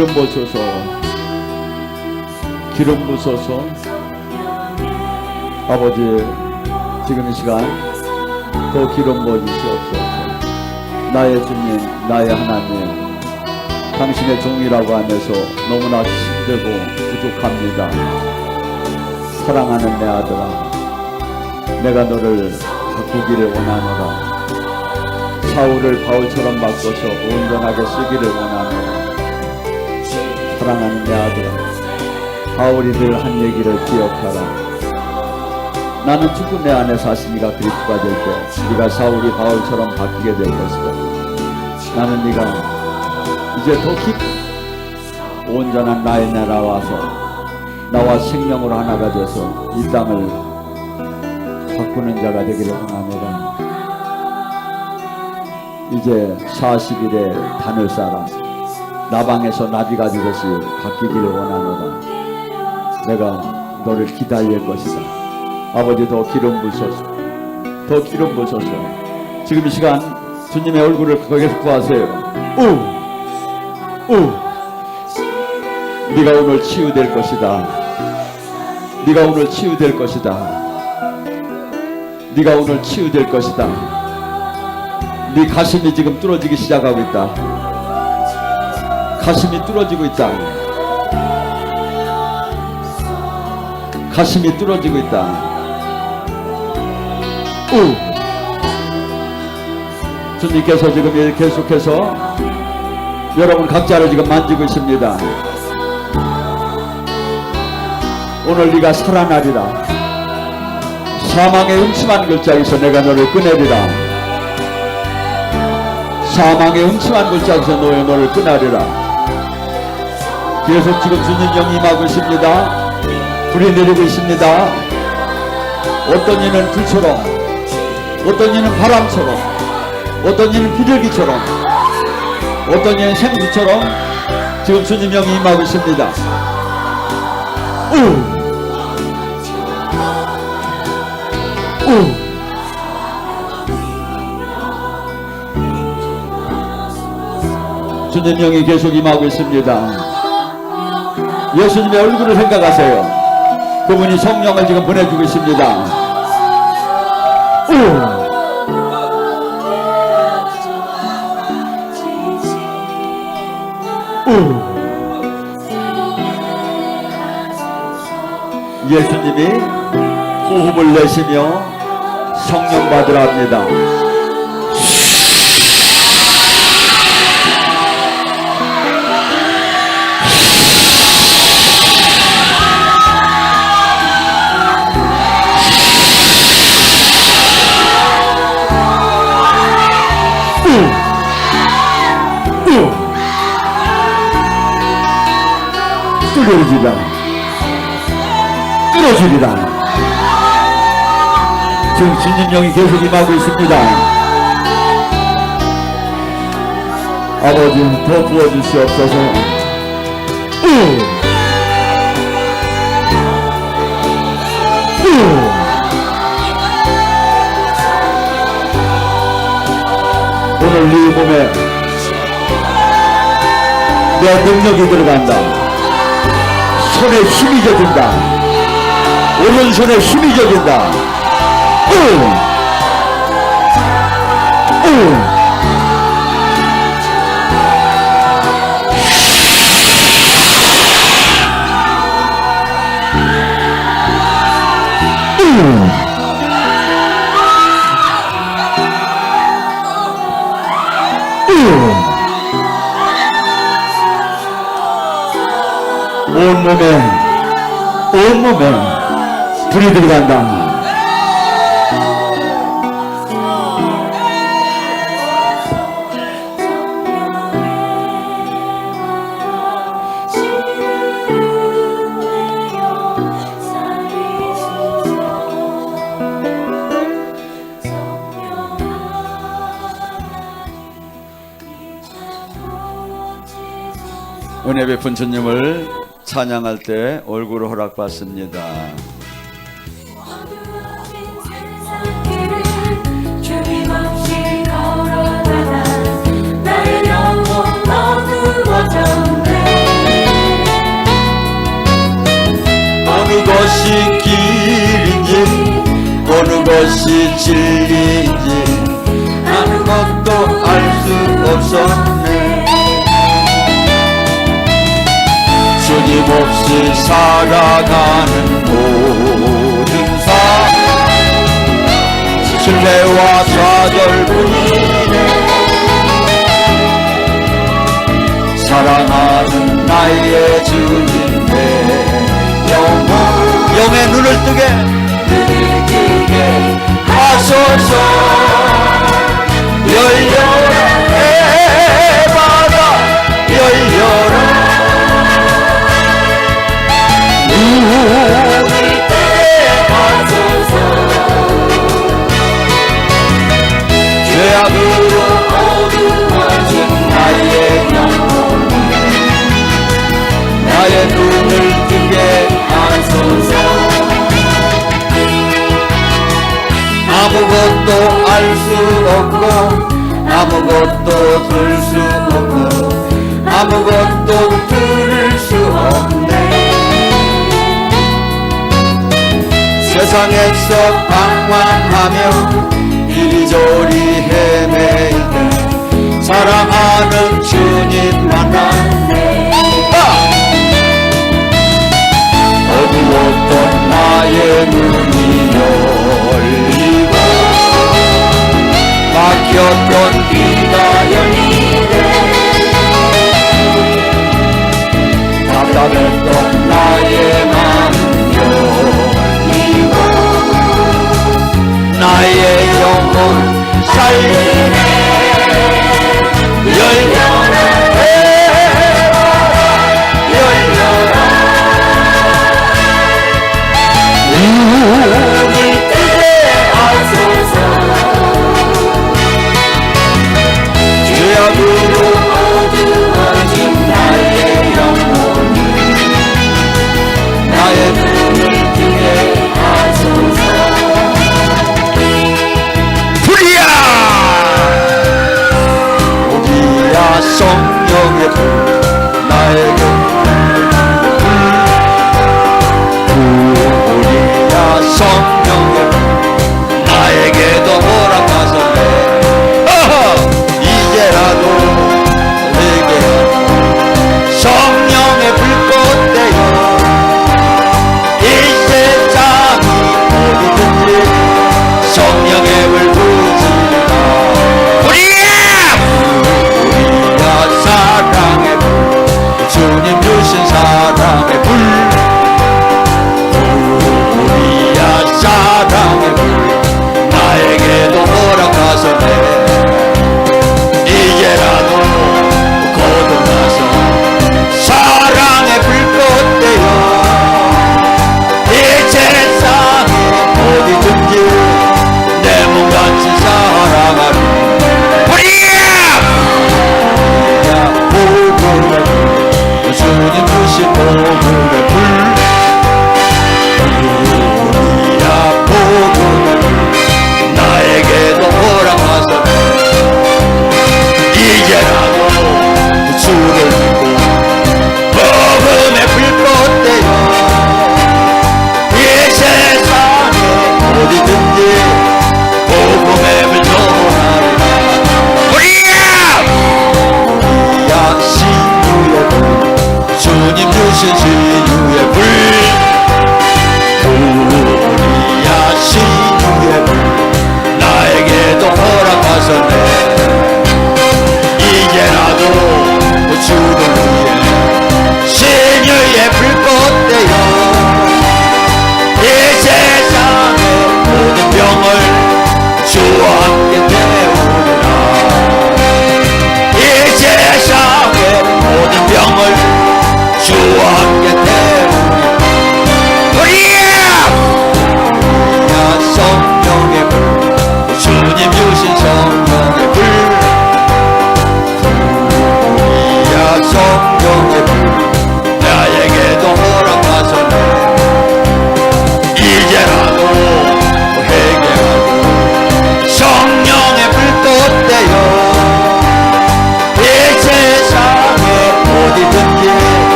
기름 부소서. 기름 부소서. 아버지 지금 이 시간 더 기름 부어주시옵소서. 나의 주님 나의 하나님 당신의 종이라고 하면서 너무나 힘들고 부족합니다. 사랑하는 내 아들아 내가 너를 바꾸기를 원하노라. 사울을 바울처럼 바꿔서 온전하게 쓰기를 원하노라 사랑하는 내 아들아 바울이 늘한 얘기를 기억하라. 나는 죽은 내 안에 사시니가 그리스도가 될 때 네가 사울이 바울처럼 바뀌게 될 것이다. 나는 네가 이제 더 깊은 온전한 나의 나라 와서 나와 생명으로 하나가 돼서 이 땅을 바꾸는 자가 되기를 원하노라. 이제 40일에 단을 쌓아 나방에서 나비가 되듯이 바뀌기를 원하노라 내가 너를 기다릴 것이다. 아버지 더 기름 부소서 더 기름 부소서. 지금 이 시간 주님의 얼굴을 거기서 구하세요. 우! 우! 네가 오늘 치유될 것이다. 네가 오늘 치유될 것이다. 네가 오늘 치유될 것이다. 네 가슴이 지금 뚫어지기 시작하고 있다 가슴이 뚫어지고 있다. 가슴이 뚫어지고 있다. 우. 주님께서 지금 이 계속해서 여러분 각자를 지금 만지고 있습니다. 오늘 네가 살아나리라. 사망의 음침한 글자에서 내가 너를 꺼내리라. 사망의 음침한 글자에서 너의 너를 꺼내리라 계속 지금 주님 영이 있습니다 불이 내리고 있습니다 어떤 이는 불처럼 어떤 이는 바람처럼 어떤 이는 비둘기처럼 어떤 이는 생수처럼 지금 주님 영이! 우! 주님 영이 계속 임하고 있습니다 예수님의 얼굴을 생각하세요 그분이 성령을 지금 보내주고 있습니다 우! 우! 예수님이 호흡을 내쉬며 성령 받으라 합니다. 뚫어지리라. 뚫어지리라. 지금 주님 영이 계속 임하고 있습니다. 아버지 더 부어주시옵소서! 오늘 네 몸에 내 능력이 들어간다 손에 힘이 져진다. 오른손에 힘이 져진다. 우! 우! 온몸에 온몸에 불이 들어간다. 은혜 베푼 주님을 찬양할 때 얼굴을 허락받습니다. 어느 것이 길인지 어느 것이 진리인지 아무것도 알 수 없어 없이 살아가는 모든 삶. 신뢰와 좌절뿐이네. 사랑하는 나의 주님 내 영혼. 영의 눈을 뜨게. 눈을 뜨게 하소서. 열려 해. 아무것도 들 수 없고 아무것도 들을 수 없네. 세상에서 방황하며 이리저리 헤매일 때 사랑하는 주님 만났네. সাই